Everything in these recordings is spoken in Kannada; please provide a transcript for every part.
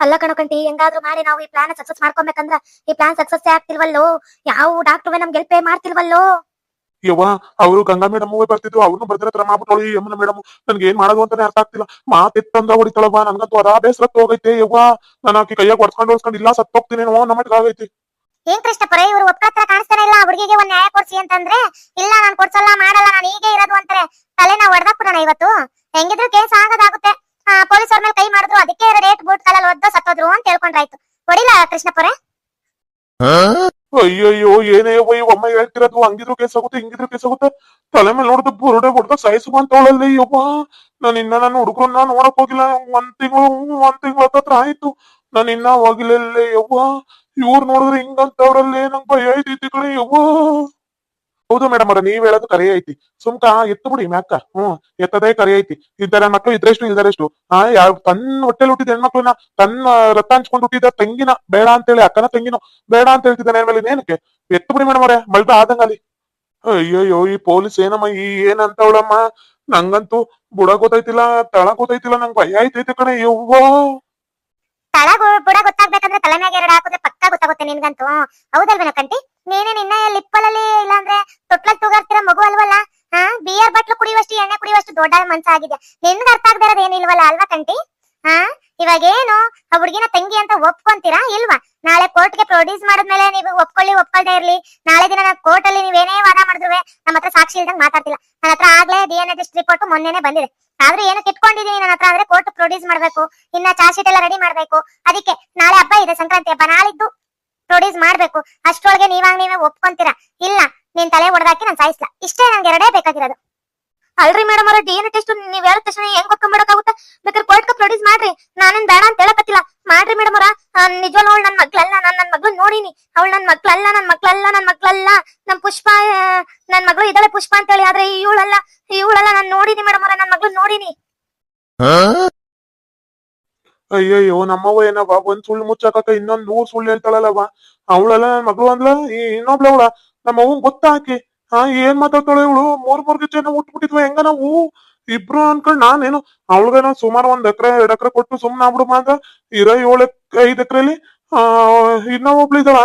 ಅಲ್ಲ ಕಣಕಂಟಿ ಹೆಂಗಾದ್ರೂ ಮಾಡಿ ನಾವು ಈ ಪ್ಲಾನ್ ಸಕ್ಸಸ್ ಮಾಡ್ಕೊಬೇಕಂದ್ರ ಈ ಪ್ಲಾನ್ ಸಕ್ಸಸ್ ಆಗ್ತಿಲ್ವಲ್ಲೋ? ಯಾವ ಡಾಕ್ಟರ್ ನಮ್ಗೆ ಹೆಲ್ಪ್ ಮಾಡ್ತಿಲ್ವಲ್ಲೋ? ಯವ್ವ, ಅವರು ಗಂಗಾ ಮೇಡಮ್ ಬರ್ತಿದ್ರು, ಅವ್ರನ್ನು ಬರ್ದಿರ ಮಾಡ್ಬಿಟ್ಟೋಳಿ ಯಮುನ ಮೇಡಮ್ ನನ್ಗೆ ಏನ್ ಮಾಡೋದು ಅಂತಾನೆ ಅರ್ಥ ಆಗ್ತಿಲ್ಲ. ಮಾತಿತ್ತಂದ್ರ ಹೊಡಿತಾಳವ್ವ, ನನ್ಗಂತೂ ಅದಾ ಬೇಸರತ್ ಹೋಗೈತೆ ಯವ್ವ. ನಾನು ಆಕಿ ಕೈಯಾಗ ಹೊಡ್ಸ್ಕೊಂಡು ಹೊಡ್ಸ್ಕೊಂಡು ಇಲ್ಲ, ಸತ್ತೋಗ್ತೀನಿ ಹೋಗ್ತೀನೇನೋ ನಮ್ಮ ಆಗೈತಿ ಏನ್ ಕೃಷ್ಣಪ್ಪರೇ ಇವ್ರು ಒಪ್ಕತ್ರ ಕಾಣಿಸ್ತಾನೆ ಇಲ್ಲ ಹುಡುಗಿಗೆ ಒಂದ್ ನ್ಯಾಯ ಕೊಡ್ಸಿ ಅಂತಂದ್ರೆ, ಇಲ್ಲ, ನಾನ್ ಕೊಡ್ಸಲ್ಲ, ಮಾಡಲ್ಲ, ನಾನು ಹೀಗೆ ಇರೋದು ಅಂತಾರೆ. ತಲೆ ನಾವು ಹೊಡೆದಾಕ್ಬಿಡೋಣ ಇವತ್ತು. ಹೆಂಗಿದ್ರು ಕೇಸ್ ಆಗದಾಗುತ್ತೆ. ಪೊಲೀಸ್ ಅವ್ರ ಮೇಲೆ ಕೈ ಮಾಡಿದ್ರು, ಅದಕ್ಕೆ ರೇಟ್ ಬೂಟ್ ಕಾಲಲ್ಲಿ ಒದ್ದು ಸತ್ತೋದ್ರು ಅಂತ ಹೇಳ್ಕೊಂಡ್ರಾಯ್ತು. ಹೊಡಿಲ್ಲ ಕೃಷ್ಣಪ್ಪರೇ ಅಯ್ಯಯ್ಯೋ, ಏನೇ ಅಯ್ಯೋ ಅಮ್ಮ ಹೇಳ್ತಿರೋದು, ಹಂಗಿದ್ರು ಕೇಸ್ ಆಗುತ್ತೆ, ಹಿಂಗಿದ್ರು ಕೇಸ್ ಆಗುತ್ತೆ. ತಲೆ ಮೇಲೆ ನೋಡಿದ್ರೆ ಬುರುಡೆ ಹೊಡ್ದ ಅಂತ ಅವಳಲ್ಲಿ ಯವ್ವ ನಾನು ಇನ್ನ ನನ್ನ ಹುಡುಗರನ್ನ ನೋಡಕ್ ಹೋಗಿಲ್ಲ, ಒಂದ್ ತಿಂಗಳು ಒಂದ್ ತಿಂಗಳು ಹತ್ತತ್ರ ಆಯ್ತು. ನಾನು ಇನ್ನ ಹೋಗಿಲ್ಲ ಯವ್ವ ಇವ್ರು ನೋಡಿದ್ರೆ ಹಿಂಗಂತವ್ರಲ್ಲಿ ನಂಗ್ ಭಯ ಐತಿ ಹೌದು ಮೇಡಮ್ ಅವ್ರ, ನೀವ್ ಹೇಳೋದು ಕರೆ ಐತಿ. ಸುಮ್ಕ ಎತ್ತು ಬಿಡಿ ಮ್ಯಾಕ. ಹ್ಮ್, ಎತ್ತದೇ ಕರೆ ಐತಿ. ಇದ್ದಾರೆ ಮಕ್ಳು ಇದ್ರೆಷ್ಟು, ಇಲ್ದರೆಷ್ಟು. ಆ ಯಾವ ತನ್ನ ಹೊಟ್ಟೆಲ್ ಹುಟ್ಟಿದ ಹೆಣ್ಮಕ್ಳನ್ನ ತನ್ನ ರಕ್ತ ಹಂಚ್ಕೊಂಡು ಹುಟ್ಟಿದ ತಂಗಿನ, ಬೇಡ ಅಂತ ಹೇಳಿ ಅಕ್ಕನ ತಂಗಿನ, ಬೇಡ ಅಂತ ಹೇಳ್ತಿದ್ದಾನೆ ಮೇಲೆ ಏನಕ್ಕೆ ಎತ್ತು ಬಿಡಿ ಮೇಡಮ್ ಅವ್ರೆ ಮಳ್ದ ಆದಂಗ ಅಲ್ಲಿ. ಅಯ್ಯಯ್ಯೋ, ಈ ಪೊಲೀಸ್ ಏನಮ್ಮ, ಈ ಏನಂತವಳಮ್ಮ? ನಂಗಂತೂ ಬುಡ ಗೊತ್ತೈತಿಲ್ಲ ತಳ ಗೊತ್ತೈತಿಲ್ಲ ನಂಗೆ ಭಯ ಐತೈತೆ ಕಣೆ ಯವ್ವಾ. ತಳ ಗು- ಗೊತ್ತಾಗ್ಬೇಕಂದ್ರೆ ತಲೆ ಮ್ಯಾಗ ಎರಡು ಹಾಕಿದ್ರೆ ಪಕ್ಕ ಗೊತ್ತಾಗುತ್ತೆ ನಿನ್ಗಂತೂ. ಹೌದಲ್ವೇನ ಕಂಟಿ? ನೀನೇ ನಿನ್ನ ಲಿಪ್ಪಲಲ್ಲಿ ಇಲ್ಲಾಂದ್ರೆ ತೊಟ್ಲಲ್ಲಿ ತೂಗಾಡ್ತಿರೋ ಮಗು ಅಲ್ವಲ್ಲ? ಹಾ? ಬಿಯರ್ ಬಟ್ಲು ಕುಡಿಯುವಷ್ಟು, ಎಣ್ಣೆ ಕುಡಿಯುವಷ್ಟು ದೊಡ್ಡ ಮನ್ಸ ಆಗಿದೆ ನಿನ್ಗೆ ಅರ್ಥ ಆಗದೆ ಇರೋದು ಏನಿಲ್ವಲ್ಲ ಅಲ್ವಾ ಕಂಟಿ? ಹಾ? ಇವಾಗ ಏನು ಆ ಹುಡುಗಿನ ತಂಗಿ ಅಂತ ಒಪ್ಕೊಂತೀರಾ ಇಲ್ವಾ? ನಾಳೆ ಕೋರ್ಟ್ಗೆ ಪ್ರೊಡ್ಯೂಸ್ ಮಾಡಿದ್ಮೇಲೆ ನೀವು ಒಪ್ಕೊಳ್ಳಿ, ಒಪ್ಕೊಳ್ದೇ ಇರ್ಲಿ. ನಾಳೆ ದಿನ ಕೋರ್ಟ್ ಅಲ್ಲಿ ನೀವೇನೇ ವಾದ ಮಾಡಿದ್ರು ನಮ್ಮ ಹತ್ರ ಸಾಕ್ಷಿ ಇಲ್ದಂಗ್ ಮಾತಾಡ್ತಿಲ್ಲ. ನನ್ನ ಹತ್ರ ಆಗ್ಲೇ ಡಿ ಎನ್ ಎ ರಿಪೋರ್ಟ್ ಮೊನ್ನೆನೆ ಬಂದಿದೆ. ಆದ್ರೂ ಏನಕ್ಕೆ ಇಟ್ಕೊಂಡಿದೀನಿ ನನ್ನ ಹತ್ರ ಅಂದ್ರೆ ಕೋರ್ಟ್ ಪ್ರೊಡ್ಯೂಸ್ ಮಾಡ್ಬೇಕು, ಇನ್ನ ಚಾರ್ಜ್ ಶೀಟ್ ಎಲ್ಲ ರೆಡಿ ಮಾಡ್ಬೇಕು. ಅದಕ್ಕೆ ನಾಳೆ ಹಬ್ಬ ಇದೆ, ಸಂಕ್ರಾಂತಿ ಹಬ್ಬ, ನಾಳಿದ್ದು ಪ್ರೊಡ್ಯೂಸ್ ಮಾಡ್ಬೇಕು. ಅಷ್ಟೊಳಗೆ ನೀವಾಗ ನೀವೇ ಒಪ್ಕೊಂತೀರಾ? ಇಲ್ಲ, ನೀನ್ ತಲೆ ಹೊಡೆದಾಕಿ ನಾನು ಸಾಯಿಸ್ಲಾ. ಇಷ್ಟೇ ನಂಗೆ ಎರಡೇ ಬೇಕಾಗಿರೋದು. ಅಲ್ರಿ ಮೇಡಮ್ ಅವ್ರ ಡಿ ಎನ್ ಟೆಸ್ಟ್ ನೀವ್ ಹೇಳಿದ ತಕ್ಷಣ ಹೆಂಗ್ ಒಪ್ಕೊಂಡ್ಬಿಡಕ್ಕಾಗುತ್ತೆ? ಬೇಕಾದ್ರೆ ಕೋರ್ಟ್ ಪ್ರೊಡ್ಯೂಸ್ ಮಾಡ್ರಿ. ನಾನೇನ್ ಬೇಡ ಅಂತ ಹೇಳಕತ್ತಿಲ್ಲ. ಮಾಡ್ರಿ ಮೇಡಮ್ ಅವರ. ನಿಜವಾಗ್ ಅವಳು ನನ್ ಮಗ್ಳಲ್ಲ ನಾನ್ ನನ್ ಮಗ್ಳು ನೋಡಿನಿ. ಅವಳು ನನ್ ಮಕ್ಳಲ್ಲ ನನ್ ಮಕ್ಳಲ್ಲ ನನ್ ಮಕ್ಳಲ್ಲ. ನಮ್ ಪುಷ್ಪ ನನ್ ಮಗಳು ಇದ್ದಾಳೆ ಪುಷ್ಪ ಅಂತ ಹೇಳಿ ಆದ್ರೆ ಇವಳಲ್ಲ ಇವಳಲ್ಲ ನಾನ್ ನೋಡಿನಿ ಮೇಡಮ್ ಅವರ, ನನ್ ಮಗ್ಳು ನೋಡಿನಿ. ಅಯ್ಯಯ್ಯೋ, ನಮ್ಮವ್ವ ಏನವ ಒಂದ್ ಸುಳ್ಳು ಮುಚ್ಚಾಕ ಇನ್ನೊಂದ್ ನೂರ್ ಸುಳ್ಳು ಹೇಳ್ತಾಳಲ್ಲವ ಅವಳೆಲ್ಲ, ನನ್ ಮಗಳು ಅಂದ್ಲ ಇನ್ನೊಬ್ಳವಳ. ನಮ್ಮವ್ ಗೊತ್ತಾಕಿ. ಹಾ, ಏನ್ ಮಾತಾಡ್ತಾಳೆ ಇವಳು? ಮೂರ್ ಮೂರ್ ಜನ ಉಟ್ಬಿಟ್ಟಿದ್ವ, ಹೆಂಗ ನಾವು? ಇಬ್ರು ಅನ್ಕೊಂಡ್ ನಾನೇನು ಅವಳಿಗೇನೋ ಸುಮಾರು ಒಂದ್ ಎಕರೆ, ಎರಡ್ ಎಕರೆ ಕೊಟ್ಟು ಸುಮ್ನ ಆಗ್ಬಿಡು ಮಾತ್ರ ಇರೋ ಏಳು ಐದ್ ಎಕರೆಲಿ, ಆ ಇನ್ನೊಬ್ಳು ಇದಾಳ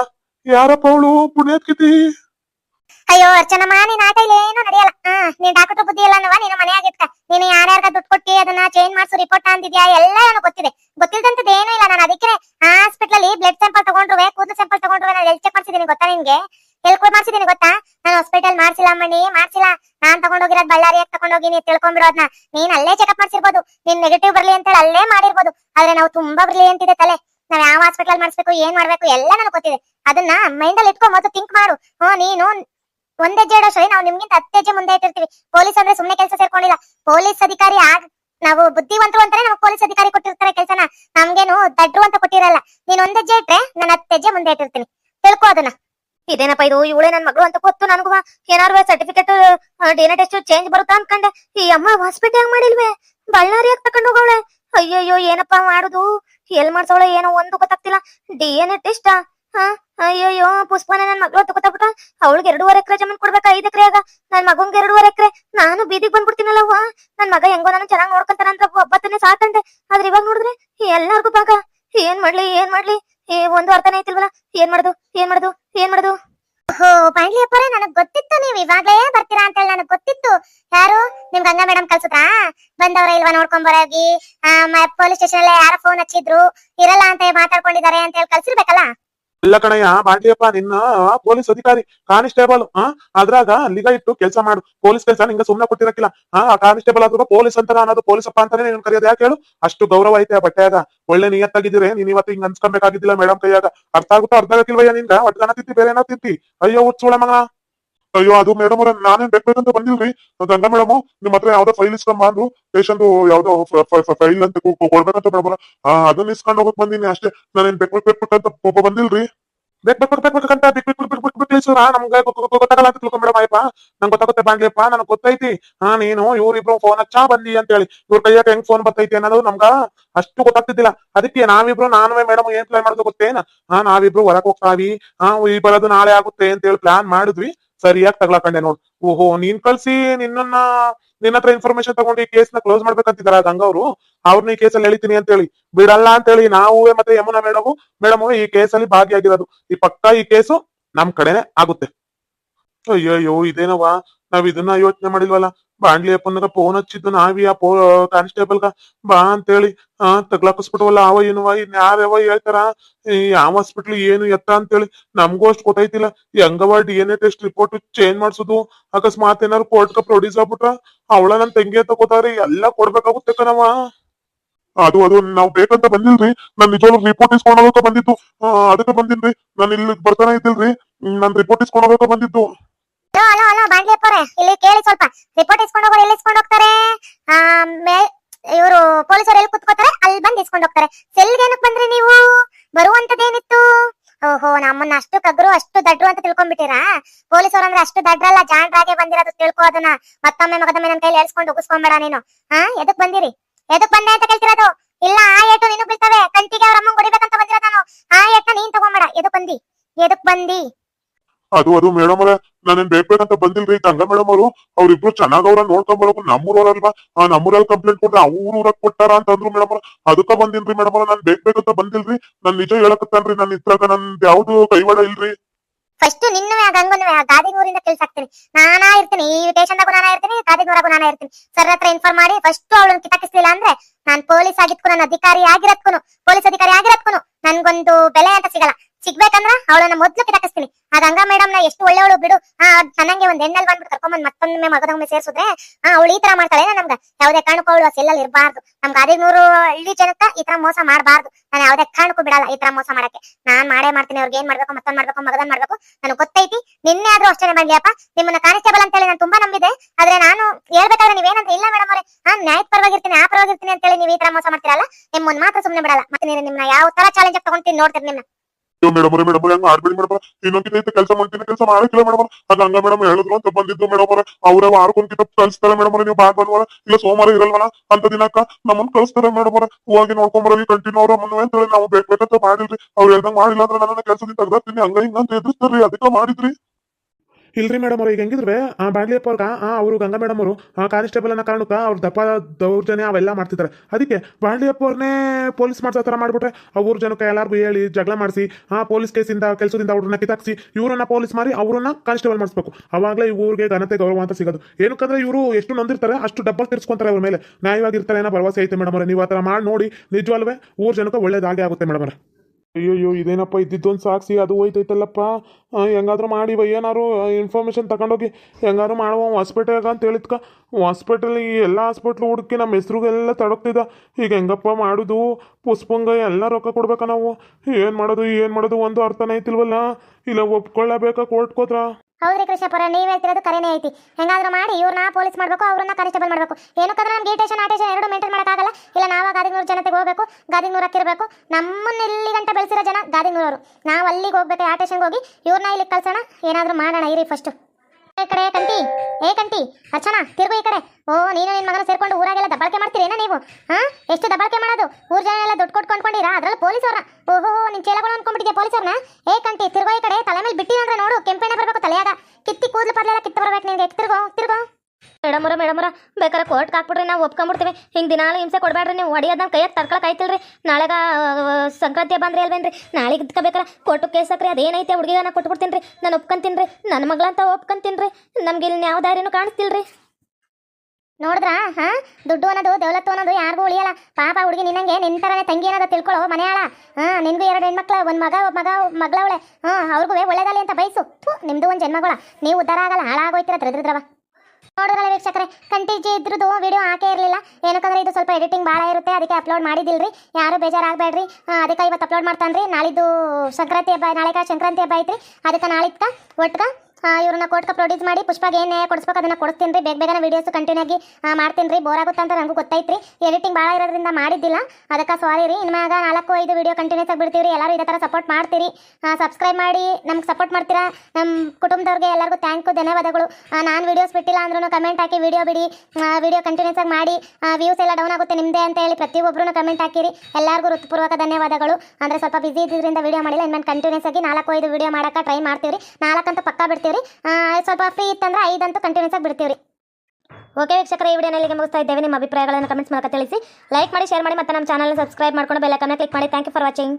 ಯಾರಪ್ಪ ಅವಳು? ಪುಣ್ಯಾತ್ಕಿತಿ ಅಯ್ಯೋ, ಅರ್ಚನಮ್ಮ, ನೀನ್ ಆಟ ಇಲ್ಲ ಏನು ನಡೆಯಲ್ಲ. ಹಾ ನೀನ್ ಡಾಕ್ಟರ್ ಬುದ್ಧಿ ಇಲ್ಲ ಅನ್ನುವ, ನೀನು ಮನೆಯಾಗಿಟ್ಕ ನೀನು ಯಾರ್ಯಾರ್ಗ ದುಡ್ಡು ಕೊಟ್ಟಿ ಅದನ್ನ ಚೇಂಜ್ ಮಾಡ್ಸು ರಿಪೋರ್ಟ್ ಅಂದಿದ್ಯಾ ಎಲ್ಲ ನನಗೆ ಗೊತ್ತಿದೆ. ಗೊತ್ತಿಲ್ದಂತದ್ದು ಏನೂ ಇಲ್ಲ, ನಾನು ಅದಕ್ಕೆ ಹಾಸ್ಪಿಟಲ್ ಬ್ಲಡ್ ಸ್ಯಾಂಪಲ್ ತಗೊಂಡ್ರುವೆ, ಕೂದಲು ಸ್ಯಾಂಪಲ್ ತಗೊಂಡ್ರುವೆ, ನಾನು ಎಲ್ಲಿ ಚೆಕ್ ಮಾಡ್ಸಿದೀನಿ, ಗೊತ್ತಾ ನಿನ್ಗೆ? ಎಲ್ಲಿ ಕೂಡ ಮಾಡ್ಸಿದೀನಿ ಗೊತ್ತಾ? ನಾನು ಹಾಸ್ಪಿಟಲ್ ಮಾಡ್ಸಿಲ್ಲ ಅಮ್ಮಣ್ಣಿ, ಮಾಡ್ಸಿಲ್ಲ. ನಾನ್ ತಗೊಂಡೋಗಿರೋದ್ ಬಳ್ಳಾರಿಯಾಗ ತಗೊಂಡೋಗಿನಿ ತಿಳ್ಕೊಂಡ್ಬಿರೋದ್ನ ನೀನ್ ಅಲ್ಲೇ ಚೆಕಪ್ ಮಾಡ್ಸಿರ್ಬೋದು. ನೀನ್ ನೆಗೆಟಿವ್ ಬರ್ಲಿ ಅಂತ ಹೇಳಿ ಅಲ್ಲೇ ಮಾಡಿರ್ಬೋದು. ಆದ್ರೆ ನಾವು ತುಂಬಾ ಬರ್ಲಿ ಅಂತಿದೆ ತಲೆ. ನಾವ್ ಯಾವ ಹಾಸ್ಪಿಟಲ್ ಮಾಡಿಸ್ಬೇಕು, ಏನ್ ಮಾಡ್ಬೇಕು ಎಲ್ಲ ನನಗೆ ಗೊತ್ತಿದೆ. ಅದನ್ನ ಮೈಂಡ್ ಅಲ್ಲಿ ಇಟ್ಕೊಂಡ್ ಮೊದಲು ತಿಂಕ್ ಮಾಡು. ಹ್ಮ್, ನೀನು ಒಂದ್ ಹೆಜ್ಜೆ ಇಡೋ ನಾವು ನಿಮ್ಗಿಂತ ಹತ್ತು ಹೆಜ್ಜೆ ಮುಂದೆ ಇಟ್ಟಿರ್ತೀವಿ. ಪೊಲೀಸ್ ಅಂದ್ರೆ ಸುಮ್ನೆ ಕೆಲಸ ಸೇರ್ಕೊಂಡಿಲ್ಲ. ಪೊಲೀಸ್ ಅಧಿಕಾರಿ ಆಗ, ನಾವು ಬುದ್ಧಿವಂತರು ಅಂತಾನೆ ನಮ್ಗೆ ಪೊಲೀಸ್ ಅಧಿಕಾರಿ ಕೊಟ್ಟಿರ್ತಾರೆ ಕೆಲಸನ. ನಮ್ಗೇನು ದಡ್ರು ಅಂತ ಕೊಟ್ಟಿರಲ್ಲ. ನೀನ್ ಒಂದ್ ಹೆಜ್ಜೆ ಇಟ್ರೆ ನಾನು ಹತ್ತು ಹೆಜ್ಜೆ ಮುಂದೆ ಇಟ್ಟಿರ್ತೀನಿ. ತಿಳ್ಕೊ ಅದನ್ನ. ಇದೇನಪ್ಪ ಇದು? ಇವಳೆ ನನ್ ಮಗಳು ಅಂತ ಗೊತ್ತು ನನಗೂ. ಏನಾರು ಸರ್ಟಿಫಿಕೇಟ್ ಡಿಎನ್ಎ ಟೆಸ್ಟ್ ಚೇಂಜ್ ಬರುತ್ತಾ ಅನ್ಕಂಡೆ. ಈ ಅಮ್ಮ ಹಾಸ್ಪಿಟಲ್ ಮಾಡಿಲ್ವೇ? ಬಳ್ಳಾರಿಯಾಗ ತಕೊಂಡ್ ಹೋಗವಳೆ? ಅಯ್ಯಯ್ಯೋ, ಏನಪ್ಪ ಮಾಡುದು? ಎಲ್ ಮಾಡ್ಸವಳೆ ಏನೋ ಒಂದು ಗೊತ್ತಾಗ್ತಿಲ್ಲ. ಡಿಎನ್ಎ ಟೆಸ್ಟ್ ಹಾ ಅಯ್ಯಯ್ಯೋ, ಪುಷ್ಪನ ನನ್ ಮಗಳು ಅಂತ ಗೊತ್ತಾಗ್ಬಿಟ್ಟ. ಅವಳಿಗೆ ಎರಡೂವರೆ ಎಕರೆ ಜಮೀನ್ ಕೊಡ್ಬೇಕಾ? ಐದ್ ಎಕರೆಯಾಗ ನನ್ ಮಗಂಗೆ ಎರಡೂವರೆ ಎಕರೆ. ನಾನು ಬೀದಿಗೆ ಬಂದ್ಬಿಡ್ತೀನಲ್ಲವ್ವ ನನ್ ಮಗ ಹೆಂಗೋ ನಾನು ಚೆನ್ನಾಗ್ ನೋಡ್ಕೊಂತಾನ ಅಂತ ಒಬ್ಬತ್ತನೇ ಸಾಕಂಡೆ ಆದ್ರೆ ಇವಾಗ ನೋಡಿದ್ರೆ ಎಲ್ಲಾರ್ಗು ಭಾಗ. ಏನ್ ಮಾಡ್ಲಿ ಏನ್ ಮಾಡ್ಲಿ? ಏ, ಒಂದು ಅರ್ಥನೇ ಐತಿಲ್ವಲ್ಲ ಏನ್ ಮಾಡುದು? ಏನ್ ಮಾಡುದು? ಏನ್ ಮಾಡುದು? ಓಹೋ, ಪಾಂಡ್ಲಿ ಅಪ್ಪರೇ, ನನಗ್ ಗೊತ್ತಿತ್ತು ನೀವು ಇವಾಗ್ಲೇ ಬರ್ತೀರಾ ಅಂತ ಹೇಳಿ ನನಗ್ ಗೊತ್ತಿತ್ತು. ಯಾರು? ನಿಮ್ ಗಂಗಾ ಮೇಡಮ್ ಕಳ್ಸುತ್ತಾ? ಬಂದವ್ರ ಇಲ್ವಾ ನೋಡ್ಕೊಂಡ್ ಬರೋಗಿ? ಪೊಲೀಸ್ ಸ್ಟೇಷನ್ ಅಲ್ಲೇ ಯಾರೋ ಫೋನ್ ಹಚ್ಚಿದ್ರು, ಇರಲ್ಲ ಅಂತ ಮಾತಾಡ್ಕೊಂಡಿದ್ದಾರೆ ಅಂತ ಹೇಳಿ ಕಳ್ಸಿರ್ಬೇಕಲ್ಲ? ಇಲ್ಲ ಕಣಯ್ಯ, ಬಾಂಡಿಯಪ್ಪ, ನಿನ್ನ ಪೊಲೀಸ್ ಅಧಿಕಾರಿ, ಕಾನಿಸ್ಟೇಬಲ್ ಹಾ ಅದ್ರಾಗ ಲಿಗ ಇಟ್ಟು ಕೆಲಸ ಮಾಡು. ಪೊಲೀಸ್ ಕೆಲಸ ನಿಂಗೆ ಸುಮ್ನೆ ಕೊಟ್ಟಿರಕ್ಕಿಲ್ಲ. ಆ ಕಾನಿಸ್ಟೇಬಲ್ ಆದ್ರೂ ಪೊಲೀಸ್ ಅಂತ ಅನ್ನೋದು ಅಪ್ಪ ಅಂತಾನೆ ನೀನ್ ಕರೆಯೋದು. ಯಾಕೆ ಹೇಳು? ಅಷ್ಟು ಗೌರವ ಐತೆ ಆ ಬಟ್ಟೆಯಾಗ ಒಳ್ಳೆ ನಿಯತ್ತಾಗಿದ್ದೀರಿ, ನೀನ್ ಇವತ್ತು ಹಿಂಗ್ ಅನ್ಸ್ಕೊಬೇಕಾಗಿದ್ದಿಲ್ಲ ಮೇಡಮ್ ಕೈಯಾಗ. ಅರ್ಥ ಆಗುತ್ತಾ? ಅರ್ಧ ಆಗಕ್ಕಿಲ್ವಯ್ಯ ನಿನ್ಗ? ಒಟ್ಗನ ತಿಂತಿ, ಬೇರೆ ಏನೋ ತಿಂತಿ. ಅಯ್ಯೋ, ಹುಚ್ಚುಳ ಮಗ ಅಯ್ಯೋ, ಅದು ಮೇಡಮ್ ಅವ್ರ, ನಾನೇನ್ ಬೇಕಂತ ಬಂದಿಲ್ರಿ. ಗಂಗಾ ಮೇಡಮ್ ನಿಮ್ ಹತ್ರ ಯಾವ್ದೋ ಫೈಲ್ ಇಸ್ಕೊಂಡ್ ಬಂದು ಪೇಷಂಟ್ ಯಾವ್ದೋ ಫೈಲ್ ಅಂತ ಕೊಡ್ಬೇಕಂತ ಮೇಡಮ್ ಅದನ್ನ ಇಸ್ಕೊಂಡ್ ಹೋಗಕ್ ಬಂದಿನಿ ಅಷ್ಟೇ. ನಾನೇನ್ ಬೇಕು ಬೇಕು ಅಂತ ಬಂದಿಲ್ರಿ. ಬೇಕ್ ಗೊತ್ತಾಗಲ್ಲ ಮೇಡಮ್ ಗೊತ್ತಾಗುತ್ತೆ ಬಾಂಗ್ಲಿಪ್ಪ ನನಗೆ ಗೊತ್ತೈತಿ. ಹಾ, ನೀನು ಇವ್ರಿಬ್ರು ಫೋನ್ ಹಚ್ಚಾ ಬಂದಿ ಅಂತ ಹೇಳಿ. ಇವ್ರ ಕೈಯಾಗ ಹೆಂಗ್ ಫೋನ್ ಬರ್ತೈತಿ ಅನ್ನೋದು ನಮ್ಗ ಅಷ್ಟು ಗೊತ್ತಾಗ್ತಿದ್ದಿಲ್ಲ. ಅದಕ್ಕೆ ನಾವಿಬ್ರು ನಾನು ಮೇಡಮ್ ಏನ್ ಪ್ಲಾನ್ ಮಾಡೋದು ಗೊತ್ತೇನ? ಹಾ, ನಾವಿಬ್ರು ಹೊರಗ್ ಹೋಗ್ತಾವಿ ಹಾ, ಈ ಬರೋದು ನಾಳೆ ಆಗುತ್ತೆ ಅಂತ ಹೇಳಿ ಪ್ಲಾನ್ ಮಾಡಿದ್ವಿ. ಸರಿಯಾಗಿ ತಗ್ಲಾಕಂಡೆ ನೋಡ್. ಓಹೋ, ನೀನ್ ಕಳ್ಸಿ ನಿನ್ನ ನಿನ್ನ ಹತ್ರ ಇನ್ಫಾರ್ಮೇಶನ್ ತಗೊಂಡು ಈ ಕೇಸ್ನ ಕ್ಲೋಸ್ ಮಾಡ್ಬೇಕಂತಿದಾರ ಗಂಗವ್ರು ಅವ್ರನ್ನ ಈ ಕೇಸಲ್ಲಿ ಎಳಿತೀನಿ ಅಂತ ಹೇಳಿ. ಬಿಡಲ್ಲ ಅಂತ ಹೇಳಿ ನಾವು ಮತ್ತೆ ಯಮುನಾ ಮೇಡಮು, ಮೇಡಮ್ ಈ ಕೇಸಲ್ಲಿ ಭಾಗಿಯಾಗಿರೋದು. ಈ ಪಕ್ಕ ಈ ಕೇಸು ನಮ್ ಕಡೆನೆ ಆಗುತ್ತೆ. ಅಯ್ಯೋ ಇದೇನವ ನಾವ್ ಇದನ್ನ ಯೋಚನೆ ಮಾಡಿಲ್ವಲ್ಲ? ಬಾಂಡ್ಲಿ ಅಪ್ಪನಗ ಫೋನ್ ಹಚ್ಚಿದ್ದು ನಾವಿ ಆ ಪೋ ಕಾನ್ಸ್ಟೇಬಲ್ಗ ಬಾ ಅಂತೇಳಿ, ಆ, ತಗ್ಲಾಕಿಸ್ಬಿಟ್ವಲ್ಲ, ಅವ ಏನವ, ಇನ್ ಯಾರ್ಯಾವ ಹೇಳ್ತಾರ? ಯಾವ ಹಾಸ್ಪಿಟ್ಲ್ ಏನು ಎತ್ತ ಅಂತೇಳಿ ನಮ್ಗೂ ಅಷ್ಟು ಗೊತ್ತೈತಿಲ್ಲ ಹೆಂಗವ D N A test report change ಮಾಡ್ಸೋದು. ಅಕಸ್ಮಾತ್ ಏನಾರು ಕ ಪ್ರೊಡ್ಯೂಸ್ ಆಗ್ಬಿಟ್ರ, ಅವಳ ನನ್ ತಂಗಿ ಅಂತ ಗೊತ್ತಾರಿ ಎಲ್ಲ ಕೊಡ್ಬೇಕಾಗುತ್ತೆ ಕಣವ ಅದು ಅದು, ನಾವ್ ಬೇಕಂತ ಬಂದಿಲ್ರಿ. ನನ್ ನಿಜವಾಗ್ಲೂ ರಿಪೋರ್ಟ್ ಇಸ್ಕೊಂಡು ಹೋಗಕ ಬಂದಿದ್ದು ಅದಕ್ಕೆ ಬಂದಿನ್ರಿ. ನಾನು ಇಲ್ಲಿ ಬರ್ತಾನೆ ಇದ್ದಿಲ್ರಿ. ನಾನ್ ರಿಪೋರ್ಟ್ ಹಲೋ ಹಲೋ ಬಂದಿದ್ದು ಬಾಂಡ್ಲಿಯಪ್ಪವ್ರೆ ಇಲ್ಲಿ ಕೇಳಿ ಸ್ವಲ್ಪ. ರಿಪೋರ್ಟ್ ಇಸ್ಕೊಂಡು ಹೋಗೋರು ಎಲ್ಲಿ ಇಸ್ಕೊಂಡು ಹೋಗ್ತಾರೆ? ಇವರು ಪೊಲೀಸರು ಎಲ್ಲಿ ಕುತ್ಕೋತಾರೆ? ಅಲ್ಲಿ ಬಂದು ಇಸ್ಕೊಂಡು ಹೋಗ್ತಾರೆ. ಸೆಲ್ಗೆ ಏನಕ್ಕೆ ಬಂದ್ರಿ ನೀವು? ಬರುವಂತದ್ದೇನಿತ್ತು? ಓಹೋ, ನಮ್ಮನ್ನ ಅಷ್ಟು ಕಗ್ರು, ಅಷ್ಟು ದಡ್ರು ಅಂತ ತಿಳ್ಕೊಂಡ್ಬಿಟ್ಟಿರಾ? ಪೊಲೀಸರು ಅಂದ್ರೆ ಅಷ್ಟು ದಡ್ರಲ್ಲ, ಜಾಣರಾಗೆ ಬಂದಿರೋದು ತಿಳ್ಕೋ ಅದನ್ನ. ಮತ್ತೊಮ್ಮೆ ಮಗದೊಮ್ಮೆ ನನ್ನ ಕೈಲಿ ಎಳ್ಸ್ಕೊಂಡು ಉಗಿಸ್ಕೊಂಬೇಡ ನೀನು. ಹಾ, ಎದಕ್ ಬಂದಿರಿ? ಎದಕ್ ಬಂದೆ ಅಂತ ಕೇಳ್ತಿರೋದು? ಇಲ್ಲ, ಆ ಏಟು ನೀನು ಬೀಳ್ತವೆ. ಕಂಟಿಗೆ ಅವ್ರ ಅಮ್ಮ ಹೊಡಿಬೇಕಂತ ಬಂದಿರೋದು ನಾನು. ಆ ಏಟ್ನ ನೀನ್ ತಗೊಂಬೇಡ. ಎದಕ್ ಬಂದಿ? ಎದಕ್ ಬಂದಿ? ಅದು ಅದು ಮೇಡಮ್ ನಾನೇನ್ ಬೇಕಂತ ಬಂದಿಲ್ರಿ ತಂಗ ಮೇಡಮ್ ಅವರು? ಅವ್ರಿಬ್ರು ಚೆನ್ನಾಗ್ ಅವ್ರ ನೋಡ್ಕೊಂಡ್ ಬರೋಕು ನಮ್ಮೂರವ್ರಲ್ವಾ? ನಮ್ಮೂರಲ್ಲಿ ಕಂಪ್ಲೇಂಟ್ ಕೊಟ್ರೆ ಅವ್ರ ಊರಾಗ ಕೊಟ್ಟಾರ ಅಂತ ಅಂದ್ರು ಮೇಡಮ್ ಅವ್ರ. ಅದಕ್ಕ ಬಂದಿನ್ರಿ ಮೇಡಮ್ ಅವ್ರ, ನಾನ್ ಬೇಕ್ ಬೇಕಂತ ಬಂದಿಲ್ರಿ. ನಾನ್ ನಿಜ ಹೇಳಕತ್ತಾನ್ರಿ, ನನ್ ಇತ್ರಾಗ ನನ್ ಯಾವ್ದು ಕೈವಾಡ ಇಲ್ರಿ. ಫಸ್ಟ್ ನಿನ್ನೂ ಗಂಗನೂ ಗಾದಿನೂರಿಂದ ಕೆಲ್ಸಾಕ್ತೀನಿ ನಾನಾ ಇರ್ತೀನಿ. ಈ ಸ್ಟೇಷನ್ದಾಗೂ ನಾನಾ ಇರ್ತೀನಿ, ಗಾದಿನೂರಾಗೂ ನಾನಾ ಇರ್ತೀನಿ. ಸರ್ ಹತ್ರ ಇನ್ಫಾರ್ಮ್ ಮಾಡಿ ಫಸ್ಟ್ ಅವಳನ್ನ ಕಿತಾಕಿಸ್ಲಿಲ್ಲ ಅಂದ್ರೆ ನಾನ್ ಪೊಲೀಸ್ ಆಗಿದ್ಕು ನನ್ನ ಅಧಿಕಾರಿ ಆಗಿರತ್ಕುನು ಪೊಲೀಸ್ ಅಧಿಕಾರಿ ಆಗಿರತ್ಕುನು, ನನ್ಗೊಂದು ಬೆಲೆ ಅಂತ ಸಿಗಲ್ಲ. ಸಿಗ್ಬೇಕಂದ್ರ ಅವಳನ್ನ ಮೊದ್ಲು ಕಿತಾಕಿಸ್ತೀನಿ ಆ ಗಂಗಾ ಮೇಡಮ್ನ ಎಷ್ಟು ಒಳ್ಳೆಯವಳು ಬಿಡು. ಆ ನನಗೆ ಒಂದ್ ಎಣ್ಣೆಲ್ ಬಂದ್ಬಿಟ್ಟು ಕರ್ಕೊಂಬಂದ್ ಮತ್ತೊಮ್ಮೆ ಮಗದೊಮ್ಮೆ ಆ ಅವಳು ಈ ತರ ಮಾಡ್ತಾಳೆ ನಮ್ಗ? ಯಾವ್ದೇ ಕಾರಣಕ್ಕೂ ಅವಳು ಸೆಲ್ಲಲ್ಲಿ ಇರಬಾರ್ದು. ನಮ್ ಹದಿಮೂರು ಹಳ್ಳಿ ಜನಕ್ಕ ಈ ತರ ಮೋಸ ಮಾಡಬಾರ್ದು. ನಾನು ಯಾವ್ದೇ ಕಾರಣಕ್ಕೂ ಬಿಡಲ್ಲ ಈ ತರ ಮೋಸ ಮಾಡಕ್ಕೆ. ನಾನ್ ಮಾಡೇ ಮಾಡ್ತೀನಿ, ಅವ್ರಿಗೆ ಏನ್ ಮಾಡ್ಬೇಕು, ಮತ್ತೊಂದ್ ಮಾಡ್ಬೇಕು ಮಗದನ್ ಮಾಡ್ಬೇಕು. ನನಗೆ ಗೊತ್ತೈತಿ. ನಿನ್ನೆ ಆದ್ರೂ ಅಷ್ಟೇ ಬಂದ್ಯಾಪ ನಿಮ್ಮನ್ನ ಕಾನ್ಸ್ಟೇಬಲ್ ಅಂತ ಹೇಳಿ ನಾನು ತುಂಬಾ ನಂಬಿದೆ. ಆದ್ರೆ ನಾನು ಹೇಳ್ಬೇಕಾದ್ರೆ ನೀವೇನಂತ ಇಲ್ಲ ಮೇಡಮ್ ಅವರೇ. ನಾನ್ ನ್ಯಾಯದ ಆ ಪರವಾಗಿರ್ತೀನಿ ಅಂತ ಹೇಳಿ ನೀವು ಈ ತರ ಮೋಸ ಮಾಡ್ತಿರಲ್ಲ ನಿಮ್ಮನ್ನ ಮಾತ್ರ ಸುಮ್ಮನೆ ಬಿಡಲ್ಲ. ಮತ್ತೆ ನೀವು ನಿಮ್ಮನ್ನ ಯಾವ ತರ ಚಾಲೆಂಜ್ ತಗೊಂತೀನಿ ನೋಡ್ತೀನಿ ಮೇಡಮ್ ಮೇಡಮ್ ಹೆಂಗ್ ಮಾಡ್ಬೇಡಿ ಮೇಡಮ್ ಇನ್ನೊಂದ್ ಕೆಲಸ ಮಾಡ್ತೀನಿ, ಕೆಲಸ ಮಾಡಕ್ಕಿಲ್ಲ ಮೇಡಮ್ ಅದ್ ಹಂಗ ಮೇಡಮ್ ಹೇಳಿದ್ರು ಅಂತ ಬಂದಿದ್ದು ಮೇಡಮ್ ಅವ್ರೆ. ಅವ್ರ ವಾರಕ್ಕೊಂದ್ ಕಿತ ಮೇಡಮ್ ನೀವು ಬಾಗ್ ಬಂದ್ವರ ಇಲ್ಲ ಸೋಮವಾರ ಇರಲ್ವಲ್ಲ? ಅಂತ ದಿನಕ್ಕ ನಮ್ಮನ್ನ ಕಳಿಸ್ತಾರೆ ಮೇಡಮ್ ಹೋಗಿ ನೋಡ್ಕೊಂಬರವಿ ಕಂಟಿನ್ಯೂ ಅವ್ರ ಮುನ್ನುವೆ ಅಂತ ಹೇಳಿ ನಾವು ಬೇಕ್ ಬೇಕಂತ ಮಾಡಿಲ್ರಿ. ಅವ್ರು ಹೇಳ್ದಂಗ್ ಮಾಡಿಲ್ಲ ಅಂದ್ರೆ ನನ್ನ ಕೆಲಸದಿಂದ ತಗ್ದಿನಿ ಹಂಗ ಹಿಂಗ ಅಂತ ಎದುರಿಸ್ತಾರ್ರಿ. ಅದಕ್ಕ ಮಾಡಿದ್ರಿ. ಇಲ್ರಿ ಮೇಡಮ್ ಅವ್ರು, ಈಗ ಹೆಂಗಿದ್ರೆ ಆ ಬಾಂಡ್ಲಿಯಪ್ಪ ಅವ್ರಿಗೆ, ಆ ಅವರು ಗಂಗಾ ಮೇಡಮ್ ಅವರು, ಆ ಕಾನ್ಸ್ಟೇಬಲ್ ಅನ್ನ ಕಾರಣಕ್ಕ ಅವ್ರ ದಪ್ಪ ದೌರ್ಜನ್ಯ ಅವೆಲ್ಲ ಮಾಡ್ತಿದ್ದಾರೆ. ಅದಕ್ಕೆ ಬಾಂಡ್ಲಿಯಪ್ಪ ಅವ್ರನ್ನೇ ಪೊಲೀಸ್ ಮಾಡ್ಸೋ ಥರ ಮಾಡ್ಬಿಟ್ರೆ ಊರ್ ಜನಕ್ಕೆ ಎಲ್ಲಾರ್ಗು ಹೇಳಿ ಜಗಳ ಮಾಡಿಸಿ, ಆ ಪೊಲೀಸ್ ಕೇಸಿಂದ, ಕೆಲಸದಿಂದ ಅವ್ರನ್ನ ಕಿತಾಕ್ಸಿ ಇವರನ್ನ ಪೊಲೀಸ್ ಮಾಡಿ ಅವ್ರನ್ನ ಕಾನ್ಸ್ಟೇಬಲ್ ಮಾಡಿಸ್ಬೇಕು. ಅವಾಗಲೇ ಈ ಊರಿಗೆ ಘನತೆ ಗೌರವ ಅಂತ ಸಿಗೋದು. ಏನಕ್ಕಂದ್ರೆ ಇವರು ಎಷ್ಟು ನೊಂದಿರ್ತಾರೆ, ಅಷ್ಟು ಡಬ್ಬಲ್ ತಿರ್ಸ್ಕೊಂತಾರೆ ಅವ್ರ ಮೇಲೆ. ನ್ಯಾಯವಾಗಿರ್ತಾರೆ ಏನೋ ಭರವಸೆ ಐತೆ ಮೇಡಮ್ ಅವರೇ, ನೀವು ಆ ಥರ ಮಾಡಿ ನೋಡಿ ನಿಜವಲ್ವೇ ಊರ್ ಜನಕ್ಕೆ ಒಳ್ಳೇದಾಗೆ ಆಗುತ್ತೆ ಮೇಡಮ್ ಅವ್ರೆ. ಅಯ್ಯಯ್ಯೋ, ಇದೇನಪ್ಪ? ಇದ್ದಿದ್ದೊಂದು ಸಾಕ್ಷಿ ಅದು ಹೋಯ್ತೈತಲ್ಲಪ್ಪ. ಹೆಂಗಾದ್ರೂ ಮಾಡಿ ಏನಾರು ಇನ್ಫಾರ್ಮೇಶನ್ ತಗೊಂಡೋಗಿ. ಹೆಂಗಾರು ಮಾಡುವ ಹಾಸ್ಪಿಟಲ್ಗೆ ಅಂತ ಹೇಳಿದ್ಕ. ಹಾಸ್ಪಿಟಲ್ ಈ ಎಲ್ಲ ಹಾಸ್ಪಿಟ್ಲ್ ಹುಡುಕಿ ನಮ್ಮ ಹೆಸ್ರಿಗೆಲ್ಲ ತಡಕ್ತಿದ್ದ ಈಗ ಹೆಂಗಪ್ಪ ಮಾಡೋದು? ಪುಷ್ಪಂಗ ಎಲ್ಲ ರೊಕ್ಕ ಕೊಡ್ಬೇಕಾ ನಾವು. ಏನು ಮಾಡೋದು ಏನು ಮಾಡೋದು, ಒಂದು ಅರ್ಥನೇ ಐತಿಲ್ವಲ್ಲ ಇಲ್ಲ ಒಪ್ಕೊಳ್ಳಬೇಕಾ ಕೋರ್ಟ್ ಕೋತ್ರ ಹೌದ್ರಿ ಕೃಷ್ಣಪುರ ನೀವ್ ಹೇಳ್ತಿರೋದು ಕರೆನೇ ಐತಿ. ಹೆಂಗಾದ್ರೂ ಮಾಡಿ ಇವ್ರನ್ನ ಪೊಲೀಸ್ ಮಾಡ್ಬೇಕು, ಅವ್ರನ್ನ ಕಾನ್ಸ್ಟೇಬಲ್ ಮಾಡ್ಬೇಕು. ಏನಕ್ಕಂದ್ರೆ ನಮ್ಗೆ ಈ ಟೇಷನ್ ಆ ಟೇಷನ್ ಎರಡು ಮೇಂಟೈನ್ ಮಾಡಕ್ಕಾಗಲ್ಲ. ಇಲ್ಲ, ನಾವ ಗಾದಿನೂರು ಜನತೆಗೆ ಹೋಗ್ಬೇಕು ಗಾದಿನೂರು ಹಾಕಿರ್ಬೇಕು ನಮ್ಮನ್ನ ಇಲ್ಲಿ ಗಂಟ ಬೆಳೆಸಿರೋ ಜನ ಗಾದಿನೂರವರು ನಾವು ಅಲ್ಲಿಗೆ ಹೋಗ್ಬೇಕು, ಆ ಟೇಷನ್ಗೆ ಹೋಗಿ ಇವ್ರನ್ನ ಇಲ್ಲಿ ಕಳ್ಸೋಣ, ಏನಾದರೂ ಮಾಡೋಣ, ಇರಿ ಫಸ್ಟ್ ಈ ಕಡೆ ಕಂಟಿ ಏ ಕಂಟಿ ಅರ್ಚನಾ, ತಿರುಗು ಈ ಕಡೆ. ಓ, ನೀನು ನಿನ್ನ ಮಗನ ಸೇರ್ಕೊಂಡು ಊರಾಗೆಲ್ಲ ದಬ್ಬಾಳಿಕೆ ಮಾಡ್ತೀರೇನ ನೀವು? ಹಾ? ಎಷ್ಟು ದಬ್ಬಾಳಿಕೆ ಮಾಡೋದು? ಊರ್ ಜನ ಎಲ್ಲ ದುಡ್ಡು ಕೊಟ್ಕೊಂಡ್ಕೊಂಡಿರಾ ಅದ್ರಲ್ಲಿ ಪೊಲೀಸವ್ರ. ಓಹೋ, ನಿನ್ ಚೇಲಗಳು ಅನ್ಕೊಂಡ್ಬಿಟ್ಟಿದ್ಯಾ ಪೊಲೀಸವ್ರನ್ನ? ಏ ಕಂಟಿ ತಿರುಗೋ ಈ ಕಡೆ. ತಲೆ ಮೇಲೆ ಬಿಟ್ಟಿ ಅಂದ್ರೆ ನೋಡು ಕೆಂಪೆಣ್ಣೆ ಬರ್ಬೇಕು ತಲೆಯಾಗ. ಕಿತ್ತಿ ಕೂದಲು ಪರ್ಲೆಲ್ಲ ಕಿತ್ತು ಬರ್ಬೇಕು ನಿನ್ಗೆ. ತಿರ್ಗೋ ತಿರ್ಗೋ. ಮೇಡಮರ ಮೇಡಮರ ಬೇಕಾದ್ರೆ ಕೋರ್ಟ್ ಹಾಕ್ಬಿಡ್ರಿ ನಾವು ಒಪ್ಕೊಂಡ್ಬಿಡ್ತೀವಿ ಹಿಂಗೆ ದಿನಾಲು ಹಿಂಸೆ ಕೊಡಬೇಡ್ರಿ ನೀವು ಹೊಡಿಯೋದನ್ನ ಕೈಯಾಗ ತಡ್ಕೊಳಕ್ ಆಯ್ತಿಲ್ರಿ ನಾಳೆಗ ಸಂಕ್ರಾಂತಿ ಬಂದ್ರಿ ಅಲ್ವೇನ್ರಿ? ನಾಳೆಗೆ ಇದ್ಕೋಬೇಕಾರ ಕೋರ್ಟು ಕೇಸ್ ಹಾಕ್ರಿ ಅದೇನೈತೆ ಹುಡುಗಿಗೆ ನಾ ಕೊಟ್ಬಿಡ್ತೀನಿ ರೀ ನಾನು ಒಪ್ಕೊಂತೀನಿ ರೀ ನನ್ನ ಮಗಳಂತ ಒಪ್ಕೊಂತೀನಿ ರೀ ನಮ್ಗೆ ಇಲ್ಲಿ ಯಾವ ದಾರಿನೂ ಕಾಣಿಸ್ತಿಲ್ರಿ. ನೋಡಿದ್ರ ಹಾ? ದುಡ್ಡು ಅನ್ನೋದು ದೌಲತ್ತು ಅನ್ನೋದು ಯಾರಿಗೂ ಉಳಿಯಲ್ಲ. ಪಾಪ ಹುಡುಗಿ ನಿನ್ನಂಗೆ ನಿನ್ ತರನೇ ತಂಗಿ ಅನ್ನೋದು ತಿಳ್ಕೊಳ್ಳೋ ಮನೆಯಾಳ. ಹಾ ನಿನ್ಗೂ ಎರಡು ಹೆಣ್ಮಕ್ಳು ಒಂದು ಮಗ ಮಗ ಮಗಳವಳೆ. ಹಾ ಅವ್ರಿಗೂ ಒಳ್ಳೇದಾಗಲಿ ಅಂತ ಬಯಸು. ಥು, ನಿಮ್ದು ಒಂದು ಜನ್ಮಗಳ. ನೀವು ಉದ್ದಾರ ಆಗಲ್ಲ ಹಾಳಾಗೋಯ್ತಿರ ದ್ರದ್ರದ್ರವ ನೋಡಿದ್ರಲ್ಲ ವೀಕ್ಷಕರೇ ಕಂಟಿಜಿ ಇದ್ರದ್ದು ವಿಡಿಯೋ ಹಾಕೇ ಇರಲಿಲ್ಲ. ಏನಕ್ಕಂದ್ರೆ ಇದು ಸ್ವಲ್ಪ ಎಡಿಟಿಂಗ್ ಭಾಳ ಇರುತ್ತೆ, ಅದಕ್ಕೆ ಅಪ್ಲೋಡ್ ಮಾಡಿದಿಲ್ರಿ. ಯಾರು ಬೇಜಾರಾಗಬೇಡ್ರಿ. ಅದಕ್ಕೆ ಇವತ್ತು ಅಪ್ಲೋಡ್ ಮಾಡ್ತಾನ್ರಿ. ನಾಳಿದ್ದು ಸಂಕ್ರಾಂತಿ ಹಬ್ಬ ನಾಳೆಗ ಸಂಕ್ರಾಂತಿ ಹಬ್ಬ ಐತ್ರಿ. ಅದಕ್ಕೆ ನಾಳಿತ್ತ ಒಟ್ಕ ಇವ್ರನ್ನ ಕೋಟ್ಕ ಪ್ರೊಡ್ಯೂಸ್ ಮಾಡಿ ಪುಷ್ಪಾಗೆ ಏನೇ ಕೊಡಿಸ್ಬೇಕು, ಅದನ್ನ ಕೊಡಿಸ್ತೀನಿ ರೀ. ಬೇಗ ಬೇಗನ ವೀಡಿಯೋಸ್ ಕಂಟಿನ್ಯೂ ಆಗಿ ಮಾಡ್ತೀನಿ ರೀ. ಬೋರ್ ಆಗುತ್ತೆ ಅಂತ ನನಗೂ ಗೊತ್ತೈತ್ರಿ. ಎಡಿಟಿಂಗ್ ಭಾಳ ಇರೋದ್ರಿಂದ ಮಾಡಿದ್ದಿಲ್ಲ. ಅದಕ್ಕೆ ಸಾರಿ ರೀ. ಇನ್ಮ್ಯಾಗ ನಾಲ್ಕು ಐದು ವಿಡಿಯೋ ಕಂಟಿನ್ಯೂಸ್ ಆಗಿ ಬಿಡ್ತೀವಿ ರೀ ಎಲ್ಲರೂ ಇದೇ ಥರ ಸಪೋರ್ಟ್ ಮಾಡ್ತೀರಿ. ಸಬ್ಸ್ಕ್ರೈಬ್ ಮಾಡಿ, ನಮ್ಗೆ ಸಪೋರ್ಟ್ ಮಾಡ್ತೀರಾ? ನಮ್ಮ ಕುಟುಂಬದವ್ರಿಗೆ ಎಲ್ಲರಿಗೂ ಥ್ಯಾಂಕ್ ಧನ್ಯವಾದಗಳು. ನಾನು ವಿಡಿಯೋಸ್ ಬಿಟ್ಟಿಲ್ಲ ಅಂದ್ರೂ ಕಮೆಂಟ್ ಹಾಕಿ ವಿಡಿಯೋ ಬಿಡಿ. ವಿಡಿಯೋ ಕಂಟಿನ್ಯೂಸ್ ಆಗಿ ಮಾಡಿ. ವ್ಯೂಸ್ ಎಲ್ಲ ಡೌನ್ ಆಗುತ್ತೆ ನಿಮ್ಮದೇ ಅಂತ ಹೇಳಿ ಪ್ರತಿಯೊಬ್ಬರೂ ಕಮೆಂಟ್ ಹಾಕಿರಿ. ಎಲ್ಲರಿಗೂ ಋತುಪೂರ್ವಕ ಧನ್ಯವಾದಗಳು. ಅಂದರೆ ಸ್ವಲ್ಪ ಬಿಸಿ ಇದ್ದಿದ್ದರಿಂದ ವಿಡಿಯೋ ಮಾಡಿಲ್ಲ. ಇನ್ಮೇಲೆ ಕಂಟಿನ್ಯೂಸ್ ಆಗಿ ನಾಲ್ಕು ಐದು ವೀಡಿಯೋ ಮಾಡೋಕೆ ಟ್ರೈ ಮಾಡ್ತೀವಿ ರೀ ನಾಲ್ಕಂತೂ ಪಕ್ಕ ಬಿಡ್ತೀವಿ ಬಿಡ್ತೀವಿ ಸ್ವಲ್ಪ ಫ್ರೀ ಇತ್ತಂದ್ರೆ ಐದಂತೂ ಕಂಟಿನ್ಯೂಸ್ ಆಗಿ ಬಿಡ್ತೀವಿ ಓಕೆ ವೀಕ್ಷಕರ, ಈ ವಿಡಿಯೋನ ಮುಗಿಸ್ತಾ ಇದ್ದೇವೆ. ನಿಮ್ಮ ಅಭಿಪ್ರಾಯಗಳನ್ನು ಕಮೆಂಟ್ಸ್ ಮೂಲಕ ತಿಳಿಸಿ. ಲೈಕ್ ಮಾಡಿ ಶೇರ್ ಮಾಡಿ ಮತ್ತೆ ನಮ್ಮ ಚಾನಲ್ ಸಬ್ಸ್ಕ್ರೈಬ್ ಮಾಡ್ಕೊಂಡು ಬೆಲ್ ಐಕಾನ್ನ ಕ್ಲಿಕ್ ಮಾಡಿ. Thank you for watching